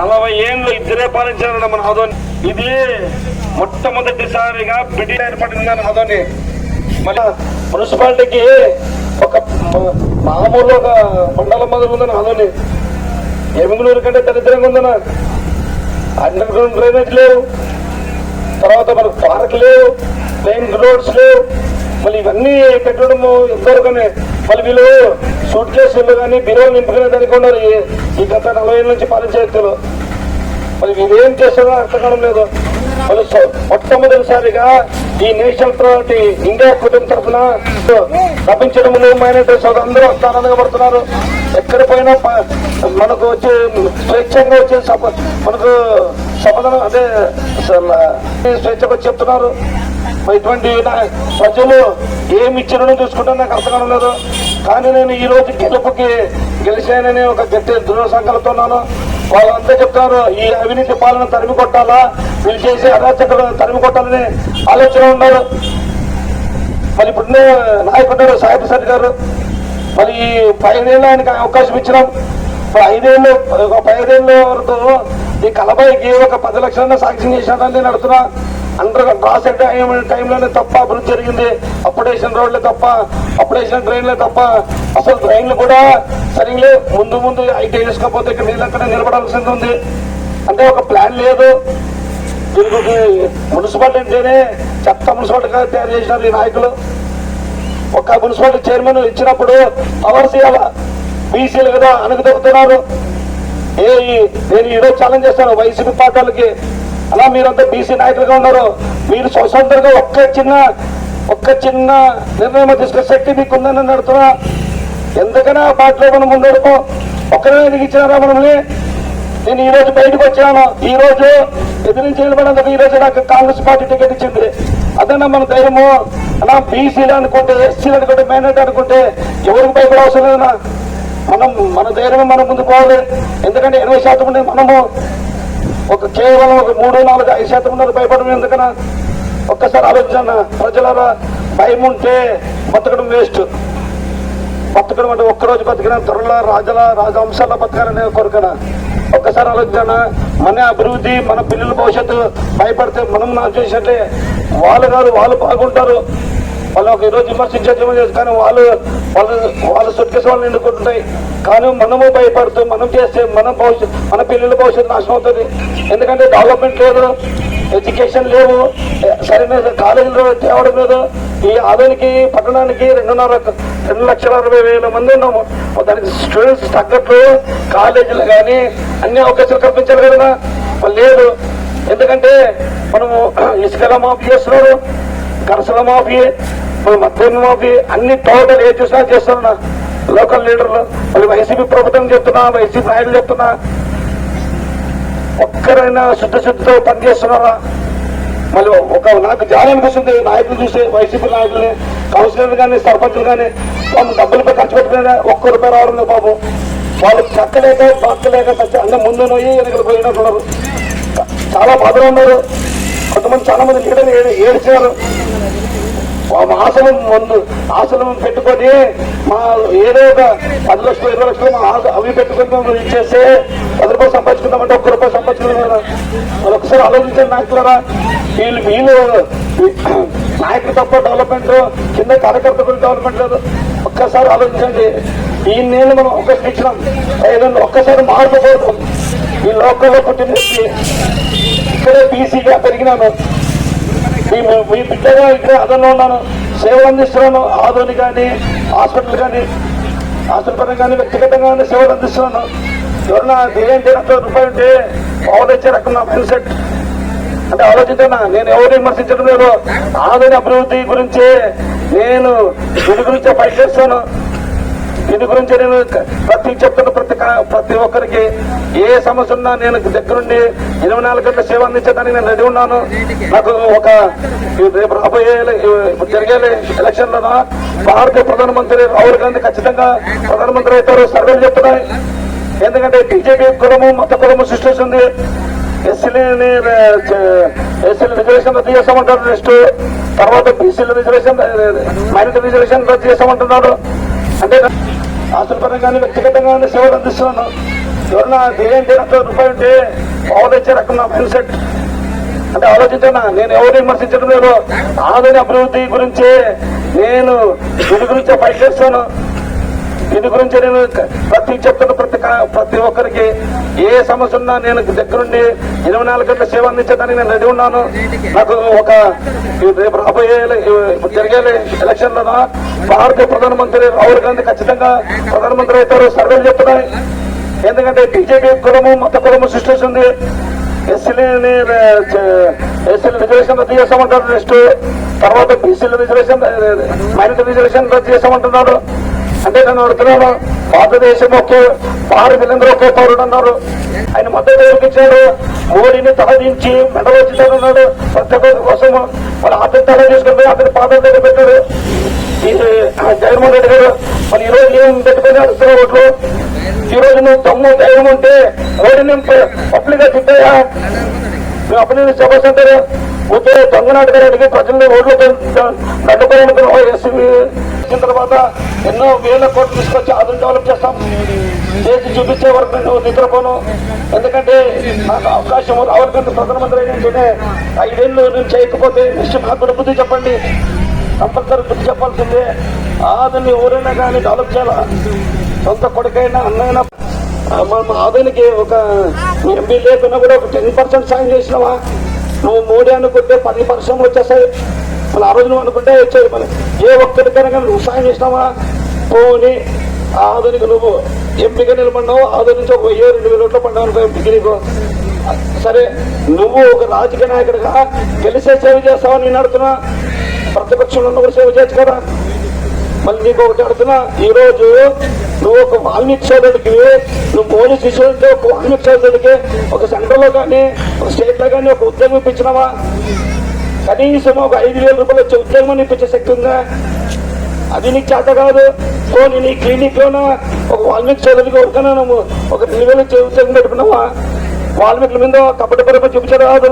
నలభై ఏళ్ళు ఇద్దరే పాలించారు మన హదోని ఇది మొట్టమొదటిసారిగా బ్రిటిష్ ఏర్పడిందని హదోని మన మున్సిపాలిటీకి ఒక మామూలు ఒక మండలం మొదలు ఉందని హదోని ఎమిగులూరు కంటే దరిద్రంగా ఉందన్న. అండర్ గ్రౌండ్ డ్రైనేజ్ లేవు. తర్వాత మనకు పార్క్ లేవు మెయిన్ రోడ్స్ లేవు. మళ్ళీ ఇవన్నీ కట్టడము ఎంతవరకునే. మళ్ళీ వీళ్ళు సూట్ కేసులు కానీ బిరోలు నింపుకునే దానికి ఉన్నారు ఈ- గత నలభై ఏళ్ళ నుంచి పాలించే వ్యక్తులు. మరి వీరేం ఏం చేస్తారో అర్థం కావడం లేదు మరి మొట్టమొదటిసారిగా ఈ నేషనల్ ప్రయారిటీ ఇండియా కుటుంబం తరఫున తప్పించడం మైనార్టీ సోదరు అందరూ ఆనందంగా పడుతున్నారు. ఎక్కడ పోయినా ప- మనకు వచ్చే స్వేచ్ఛంగా వచ్చే మనకు సమాధానం అదే స్వేచ్ఛగా చెప్తున్నారు. ఇటువంటి ప్రజలు ఏమి ఇచ్చారో చూసుకుంటే నాకు అర్థం కావడం లేదు కానీ నేను ఈ రోజు గెలుపుకి గెలిచానని ఒక గట్టి దృఢ సంకల్పంతో ఉన్నాను వాళ్ళంతా చెప్తారు ఈ అవినీతి పాలన తరిమి కొట్టాలా? వీళ్ళు చేసే అరాచకలు తరిమి కొట్టాలని ఆలోచన ఉన్నారు మరి ఇప్పుడున్న నాయకుడు సాహిబ్ సార్ గారు మరి ఈ పైదేళ్ళు ఆయనకి అవకాశం ఇచ్చినాం. ఇప్పుడు ఐదేళ్ళు ఒక పైదేళ్ళ వరకు ఈ కలబాయికి ఒక పది లక్షలన్నా సాక్ష్యం చేశాడని నేను అడుగుతున్నా. అండర్ రాసే టైంలోనే తప్ప అభివృద్ధి జరిగింది. అప్పుడేషన్ రోడ్లే తప్ప అప్పుడేషన్ డ్రైన్లే తప్ప. అసలు డ్రైన్లు కూడా సరిగ్గా ముందు ముందు ఐటీ వేసుకోకపోతే ఇక్కడ నీళ్ళు అక్కడ నిలబడాల్సింది ఉంది. అంటే ఒక ప్లాన్ లేదు. దీనికి మున్సిపాలిటీ అంటేనే చెత్త మున్సిపాలిటీగా తయారు చేసినారు ఈ నాయకులు. ఒక మున్సిపాలిటీ చైర్మన్ ఇచ్చినప్పుడు పవర్స్ ఇవ్వాల బీసీలు కదా అనుకుతున్నారు ఏ ఈ- నేను ఈరోజు ఛాలెంజ్ చేస్తాను. వైసీపీ పార్టీలకి అలా మీరంతా బీసీ నాయకులుగా ఉన్నారు. మీరు స్వతంత్రంగా ఒక్క చిన్న ఒక్క చిన్న నిర్ణయం తీసుకునే శక్తి మీకు ఉందని నేను అడుగుతున్నా. ఎందుకైనా ఆ పార్టీలో మనం ముందడుకో ఒక్కరే ఎదిగించినారా మనల్ని నేను ఈ రోజు బయటకు వచ్చాను. ఈ రోజు ఎదిరించి నిలబడేందుకు ఈ రోజు నాకు కాంగ్రెస్ పార్టీ టికెట్ ఇచ్చింది. అదన్నా మన ధైర్యము? అలా బీసీలు అనుకుంటే ఎస్సీలు అనుకుంటే మైనార్టీ అనుకుంటే ఎవరికి భయపడే అవసరం లేదన్నా. మనం మన ధైర్యం మనం ముందు పోవాలి. ఎందుకంటే ఎనభై శాతం ఉండే మనము. ఒక కేవలం ఒక మూడు నాలుగు ఐదు శాతం ఉన్నారు భయపడడం ఎందుకన్నా? ఒక్కసారి ఆలోచన ప్రజల భయం ఉంటే బతకడం వేస్ట్ బతకడం అంటే ఒక్కరోజు బతికిన త్వరల రాజల రాజవంశాల బతకాలనే కొరకన ఒక్కసారి ఆలోచన మన అభివృద్ధి మన పిల్లల భవిష్యత్తు భయపడితే మనం నా చూసినట్టే. వాళ్ళు కాదు వాళ్ళు బాగుంటారు. వాళ్ళు ఒక ఈరోజు విమర్శించేమో కానీ వాళ్ళు వాళ్ళు వాళ్ళ సుట్కేసి వాళ్ళు నిండుకుంటుంటాయి కానీ మనము భయపడుతూ మనం చేస్తే మన భవిష్యత్ మన పిల్లల భవిష్యత్తు నాశనం అవుతుంది. ఎందుకంటే డెవలప్మెంట్ లేదు ఎడ్యుకేషన్ లేవు సరైన కాలేజీలు తేవడం లేదు. ఈ ఆదానికి పట్టణానికి రెండున్నర రెండు లక్షల అరవై వేల మంది ఉన్నాము. దానికి స్టూడెంట్స్ తగ్గట్లు కాలేజీలు కానీ అన్ని అవకాశాలు కల్పించాలి కదా. మరి లేదు. ఎందుకంటే మనము ఇసుకల మాఫీ చేస్తున్నారు కరసల మాఫీ మన అన్ని టోటల్ ఏ చూసినా చేస్తున్నా లోకల్ లీడర్లు. మళ్ళీ వైసీపీ ప్రభుత్వం చెప్తున్నా వైసీపీ నాయకులు చెప్తున్నా. ఒక్కరైనా శుద్ధశుద్ధితో పనిచేస్తున్నారా? మళ్ళీ ఒక నాకు జాలి అనిపిస్తుంది. నాయకులు చూసే వైసీపీ నాయకుల్ని కౌన్సిలర్ కానీ సర్పంచులు కానీ వాళ్ళు డబ్బులపై ఖర్చు పెట్టిన ఒక్క రూపాయి రావడం బాబు. వాళ్ళు చక్కలేక పక్కలేక చచ్చి అన్న ముందు నోయి వెనకలు పోయినట్టున్నారు చాలా బాధలు ఉన్నారు. కొంతమంది చాలా మంది లీడర్లు ఏడు ఏడ్చారు. ఆశలు ముందు ఆశలు పెట్టుకొని మా ఏదో ఒక పది లక్షలు ఇరవై లక్షలు మా ఆశ అవి పెట్టుకొని మేము ఇచ్చేస్తే పది రూపాయలు సంపాదించుకుందామంటే ఒక్క రూపాయి సంపాదించుకుందాం కదా మరి ఒకసారి ఆలోచించండి నాయకులరా. వీళ్ళు వీళ్ళు నాయకులు తప్ప డెవలప్మెంట్ కింద కార్యకర్త గురించి డెవలప్మెంట్ లేదు. ఒక్కసారి ఆలోచించండి. ఈ నేను మనం ఒకటి ఇచ్చినాం. ఏదైనా ఒక్కసారి మారుకోకూడదు ఈ లోకల్లో పుట్టిన వ్యక్తి ఇక్కడే బీసీగా పెరిగినాను మీ మీ బిడ్డగా ఇక్కడ అదనంలో ఉన్నాను సేవలు అందిస్తున్నాను. ఆదోని కానీ హాస్పిటల్ కానీ హాస్పిటల్ పరంగా కానీ వ్యక్తిగతంగా కానీ సేవలు అందిస్తున్నాను. ఎవరన్నా బిర్యానీ చేయడం రూపాయలు ఉంటే పవర్ ఇచ్చే రకం నా మైండ్ సెట్. అంటే ఆలోచించనా? నేను ఎవరు విమర్శించడం లేదు. ఆదోని అభివృద్ధి గురించి నేను దీని గురించే ఫైట్ చేస్తాను. దీని గురించి నేను ప్రతి చెప్తున్న ప్రతి ప్రతి ఒక్కరికి ఏ సమస్య ఉన్నా నేను దగ్గరుండి ఇరవై నాలుగు గంటల సేవ అందించడానికి నేను రెడీ ఉన్నాను. నాకు ఒక రేపు రాబోయే జరిగే ఎలక్షన్లో భారతీయ ప్రధానమంత్రి రాహుల్ గాంధీ ఖచ్చితంగా ప్రధానమంత్రి అవుతారు. సర్వేలు చెప్తున్నాయి. ఎందుకంటే బీజేపీ కులము మత కులము సృష్టిస్తుంది. ఎస్సీలని ఎస్సీ రిజర్వేషన్ రద్దు చేస్తామంటారు నెక్స్ట్. తర్వాత బీసీల రిజర్వేషన్ మైనారిటీ రిజర్వేషన్ రద్దు చేస్తామంటున్నాడు అంటే ఆస్తుల వ్యక్తిగతంగా సేవలు అందిస్తున్నాను. ఎవరన్నా ధైర్యం తినట్టు రూపాయి ఉంటే అవదచ్చే రకం నా మైండ్ సెట్. అంటే ఆలోచించానా నేను ఎవరు విమర్శించడం లేదు ఆధునిక అభివృద్ధి గురించి నేను దీని గురించి ఫైట్ చేస్తాను దీని గురించి నేను ప్రతి చెప్తున్న ప్రతి ప్రతి ఒక్కరికి ఏ సమస్య ఉన్నా నేను దగ్గరుండి ఇరవై నాలుగు గంటల సేవ అందించేదానికి నేను రెడీ ఉన్నాను. నాకు ఒక రేపు రాబోయే జరిగే ఎలక్షన్లో భారత ప్రధానమంత్రి రాహుల్ గాంధీ ఖచ్చితంగా ప్రధానమంత్రి అవుతారు. సర్వేలు చెప్తున్నాయి. ఎందుకంటే బీజేపీ కులము మత కులము సృష్టిస్తుంది. ఎస్సీలని ఎస్సీ రిజర్వేషన్ రద్దు చేస్తామంటారు నెక్స్ట్. తర్వాత బీసీల రిజర్వేషన్ మైనారిటీ రిజర్వేషన్ రద్దు చేస్తామంటున్నారు. అంటే నేను అడుగుతున్నాను భారతదేశం ఒకే భారత వీళ్ళందరూ ఒకే పౌరుడు అన్నారు. ఆయన మద్దతు ఎవరికి ఇచ్చాడు. మోడీని తలదించి మెడవచ్చాడు ప్రతి ఒక్కరి కోసం మన అతని తల తీసుకుని అతని పాత్ర దగ్గర పెట్టాడు. జగన్మోహన్ రెడ్డి గారు మరి ఈ రోజు ఏం పెట్టుకుని అడుగుతున్నారు ఓట్లు? ఈ రోజు నువ్వు తమ్ము ధైర్యం ఉంటే మోడీని పబ్లిక్గా తిట్టాయా? నువ్వు అప్పుడు సభ అంటారు పోతే దొంగనాటి గారికి ప్రజల్ని ఓట్లు దండుకోవాలనుకున్న ఎస్సీ వచ్చిన తర్వాత ఎన్నో వేల కోట్లు తీసుకొచ్చి ఆధున డెవలప్ చేస్తాం. చేసి చూపించే వరకు నువ్వు నిద్రపోను. ఎందుకంటే నాకు అవకాశం ఎవరికంటే ప్రధానమంత్రి అయినంటేనే ఐదేళ్ళు నేను చేయకపోతే నెక్స్ట్ నాకు కూడా బుద్ధి చెప్పండి. కంపల్సరీ బుద్ధి చెప్పాల్సిందే. ఆదని ఎవరైనా కానీ డెవలప్ చేయాలా? సొంత కొడుకైనా అన్నైనా ఆ, మన ఆదానికి ఒక ఎంపీ లేకున్నా కూడా ఒక టెన్ పర్సెంట్ సాయం చేసినావా? నువ్వు మూడే అనుకుంటే పది పర్సెంట్ వచ్చేస్తాయి. మన ఆ రోజు నువ్వు అనుకుంటే వచ్చాయి మన ఏ ఒక్కరికైనా కానీ నువ్వు సాయం చేసినావా? పోని. ఆధునిక నువ్వు ఎంపీగా నిలబడినావు? ఆధునిక నుంచి ఒక వెయ్యి రెండు వేల ఓట్లు పడ్డావు అనుకో ఎంపీకి నీకు. సరే నువ్వు ఒక రాజకీయ నాయకుడిగా గెలిసే సేవ చేస్తావని నేను అడుగుతున్నా. ప్రతిపక్షంలో ఉన్న కూడా సేవ చేయొచ్చు కదా. మళ్ళీ నీకు ఒకటి అడుగుతున్నా. ఈ రోజు నువ్వు ఒక వాల్మీకి సోదరుడికి నువ్వు పోలీస్ శిశువులతో ఒక వాల్మీకి సోదరుడికి ఒక సెంటర్లో కానీ ఒక స్టేట్లో కానీ ఒక ఉద్యోగం ఇప్పించినావా? కనీసం ఒక ఐదు వేల రూపాయలు వచ్చే ఉద్యోగం ఇప్పించే శక్తి ఉందా? అది నీకు చేత కాదు. పోనీ నీ క్లినిక్లో ఒక వాల్మీకి సోదరుడికి ఎవరికైనా ఒక రెండు వేలు ఇచ్చే ఉద్యోగం పెట్టుకున్నావా? వాల్మీకుల మీద కపట పరమ చూపించడం కాదు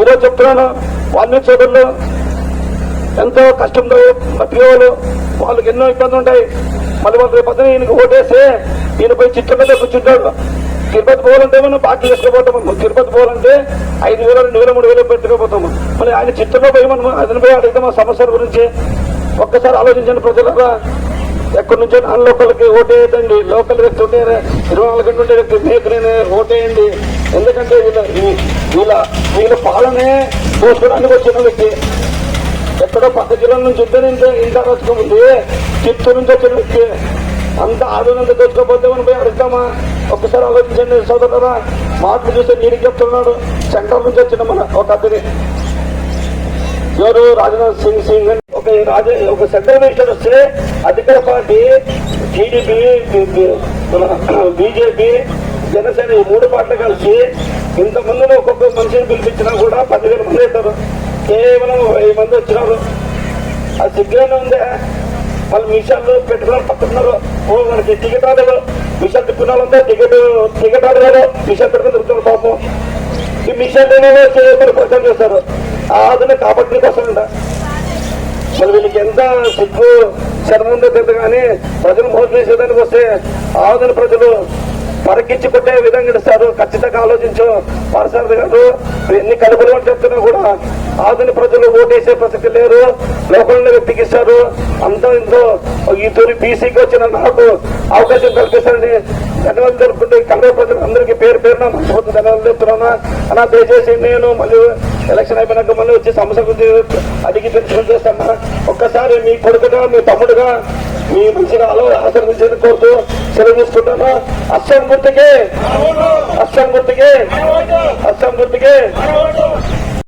ఈరోజు చెప్తున్నాను వాల్మీకి సోదరులు ఎంతో కష్టంతో బతికేవాళ్ళు వాళ్ళకి ఎన్నో ఇబ్బందులు ఉంటాయి. మళ్ళీ వాళ్ళు రేపు ఈయనకు ఈయనకి ఓటేస్తే ఈయన పోయి చిత్రంలో కూర్చుంటాడు. తిరుపతి పోవాలంటే మనం బాకీ చేసుకోపోతాం తిరుపతి పోవాలంటే ఐదు వేల రెండు వేల మూడు వేలు పెట్టుకోపోతాము? మళ్ళీ ఆయన చిత్రంలో పోయి మనం అతను పోయి అడిగితే మా సమస్యల గురించి ఒక్కసారి ఆలోచించండి ప్రజలరా. ఎక్కడి నుంచో నాన్ లోకల్కి ఓటేయండి లోకల్ వ్యక్తి ఉండే ఇరవై నాలుగు గంటలు ఉండే వ్యక్తి మేకనే ఓటేయండి. ఎందుకంటే వీళ్ళ వీళ్ళ వీళ్ళ పాలనే పోసుకోవడానికి వచ్చిన వ్యక్తి. ఎక్కడో పక్క జిల్లాల నుంచి ఇద్దరు ఇంత ఇంత రచుకుంది చిత్తూరు నుంచి వచ్చిన వ్యక్తి. అంత ఆదోనంత తెచ్చుకోకపోతే మనం పోయి అడుగుతామా? ఒక్కసారి ఆలోచించండి సోదరులరా. మాటలు చూస్తే నేను చెప్తున్నాడు. సెంటర్ నుంచి వచ్చిన మన ఒక అతని. ఎవరు? రాజ్నాథ్ సింగ్ సింగ్ అని. ఒక రాజ ఒక సెంట్రల్ మినిస్టర్ వస్తే అధికార పార్టీ టీడీపీ బీజేపీ జనసేన ఈ మూడు పార్టీలు కలిసి ఇంతమందిని ఒక్కొక్క మనిషిని పిలిపించినా కూడా పదివేల మంది అవుతారు కేవలం వెయ్యి మంది వచ్చినారు. ఆ సిగ్గులోనే ఉందే? వాళ్ళు మిషన్లు పెట్టుకున్నారు పక్కన్నారు ఓ మనకి టికెట్ రాలేదు. మిషన్ తిప్పిన టికెట్ టికెట్ రాలేదు మిషన్ పెట్టుకుని తిరుగుతున్నారు పాపం ఈ మిషన్ లేనే చేయమని ప్రచారం చేస్తారు ఆ ఆదుని కాబట్టి కోసమంట మరి వీళ్ళకి ఎంత సిగ్గు శరణం ఉందో తెలియదు కానీ ప్రజలు మోసం చేసేదానికి వస్తే ఆదుని ప్రజలు పరకించి కొట్టే విధంగా ఇస్తారు ఖచ్చితంగా ఆలోచించు పారసారథి గారు ఎన్ని కలుపులు అని చెప్తున్నా కూడా ఆధునిక ప్రజలు ఓటేసే ప్రసక్తి లేరు. లోకంలో వ్యక్తికి ఇస్తారు అంతా ఇంతో ఈ తొలి బీసీకి వచ్చిన నాకు అవకాశం కల్పిస్తారని ధన్యవాదాలు జరుపుకుంటే కన్నడ ప్రజలు అందరికీ పేరు పేరున మనస్ఫూర్తి ధన్యవాదాలు చెప్తున్నా అలా దయచేసి నేను మళ్ళీ ఎలక్షన్ అయిపోయినాక మళ్ళీ వచ్చి సమస్య గురించి అడిగి తెలుసుకుని చేస్తాను ఒక్కసారి మీ కొడుకుగా మీ తమ్ముడుగా మీ మంచిగా అలో ఆశీర్వదించని కోరుతూ సెలవు తీసుకుంటాను. అస్సాం గుర్తుకే అస్సాం గుర్తుకే అస్సాం గుర్తుకే